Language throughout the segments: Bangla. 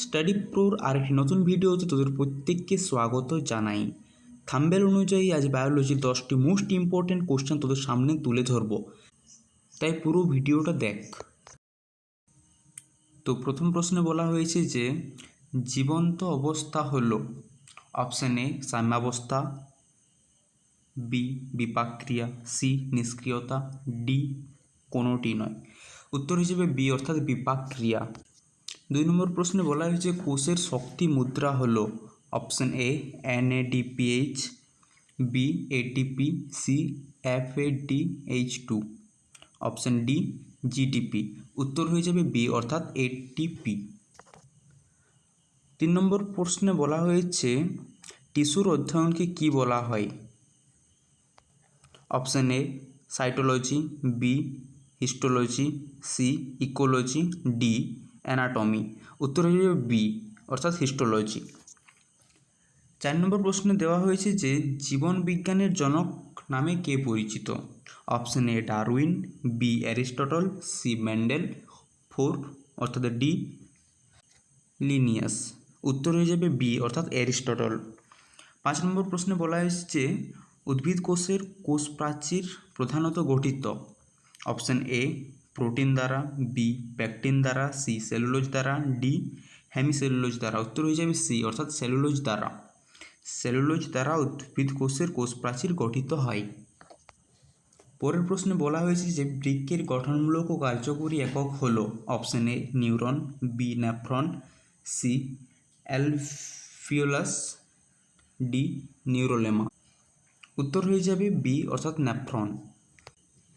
স্টাডি প্রোর আরেকটি নতুন ভিডিওতে তোদের প্রত্যেককে স্বাগত জানাই। থাম্বেল অনুযায়ী আজ বায়োলজির দশটি মোস্ট ইম্পর্ট্যান্ট কোশ্চেন তোদের সামনে তুলে ধরব। তাই পুরো ভিডিওটা দেখ। তো প্রথম প্রশ্নে বলা হয়েছে যে, জীবন্ত অবস্থা হল অপশান এ সাম্যাবস্থা বি বিপাক্রিয়া সি নিষ্ক্রিয়তা ডি কোনোটি নয়। উত্তর হিসেবে বি অর্থাৎ বিপাক্রিয়া দুই নম্বর প্রশ্নে বলা হয়েছে কোষের শক্তি মুদ্রা হলো option A N A NADPH, B, ATP, C FAD H two. Option D GTP উত্তর হয়ে যাবে বি, অর্থাৎ এটিপি। তিন নম্বর প্রশ্নে বলা হয়েছে টিস্যুর অধ্যয়নকে কি বলা হয়? Option A, cytology, B, histology, C, ecology, D. Anatomy উত্তর হয়ে বি অর্থাৎ হিস্টোলজি চার নম্বর প্রশ্নে দেওয়া হয়েছে যে জীবন বিজ্ঞানের জনক নামে কে পরিচিত? Option A Darwin B Aristotle C Mendel four অর্থাৎ ডি লিনিয়াস উত্তর হয়ে যাবে বি অর্থাৎ অ্যারিস্টটল পাঁচ নম্বর প্রশ্নে বলা হয়েছে যে উদ্ভিদ কোষের কোষ প্রাচীর প্রধানত গঠিত। অপশন এ প্রোটিন দ্বারা বি প্যাকটিন দ্বারা সি সেলুলোজ দ্বারা ডি হেমিসেলুলোজ দ্বারা। উত্তর হয়ে যাবে সি অর্থাৎ সেলুলোজ দ্বারা। সেলুলোজ দ্বারা উদ্ভিদ কোষের কোষ প্রাচীর গঠিত হয়। পরের প্রশ্নে বলা হয়েছে যে বৃক্কের গঠনমূলক ও কার্যকরী একক হল option A neuron B nephron C alveolus D neurolemma. উত্তর হয়ে যাবে বি অর্থাৎ ন্যাফ্রন।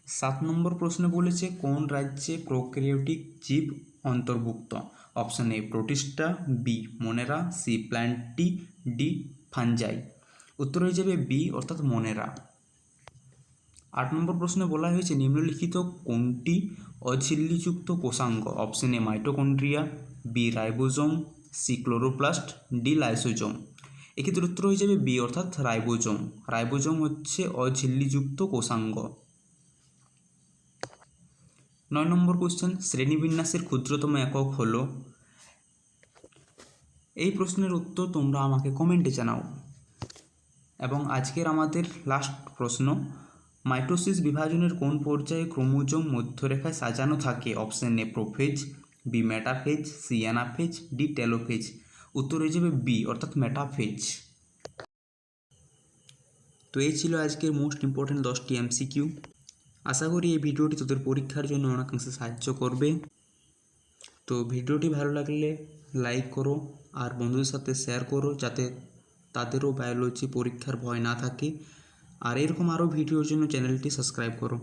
সাত নম্বর প্রশ্নে বলেছে, কোন রাজ্যে প্রোক্যারিওটিক জীব অন্তর্ভুক্ত? Option A, Protista, B, Monera, C, Plantae, D Fungi উত্তর হয়ে যাবে বি, অর্থাৎ মনেরা। আট নম্বর প্রশ্নে বলা হয়েছে, নিম্নলিখিত কোনটি অঝিল্লিযুক্ত কোষাঙ্গ? Option A, mitochondria, B, ribosome, C, chloroplast, D, lysosome. এক্ষেত্রে উত্তর হয়ে যাবে বি, অর্থাৎ রাইবোজোম। রাইবোজোম হচ্ছে অঝিল্লিযুক্ত কোষাঙ্গ। নয় নম্বর কোশ্চেন শ্রেণীবিন্যাসের ক্ষুদ্রতম একক হল, এই প্রশ্নের উত্তর তোমরা আমাকে কমেন্টে জানাও। এবং আজকের আমাদের লাস্ট প্রশ্ন, মাইটোসিস বিভাজনের কোন পর্যায়ে ক্রোমোজোম মধ্যরেখায় সাজানো থাকে? Option A prophase B metaphase C anaphase D telophase উত্তর হয়ে যাবে বি অর্থাৎ মেটাফেজ তো এই ছিল আজকের মোস্ট ইম্পর্ট্যান্ট দশটি এমসিকিউ আশা করি এই ভিডিওটি তোদের পরীক্ষার জন্য অনেকাংশে সাহায্য করবে। তো ভিডিওটি ভালো লাগলে লাইক করো আর বন্ধুদের সাথে শেয়ার করো যাতে তাদেরও বায়োলজি পরীক্ষার ভয় না থাকে। আর এরকম আরও ভিডিওর জন্য চ্যানেলটি সাবস্ক্রাইব করো।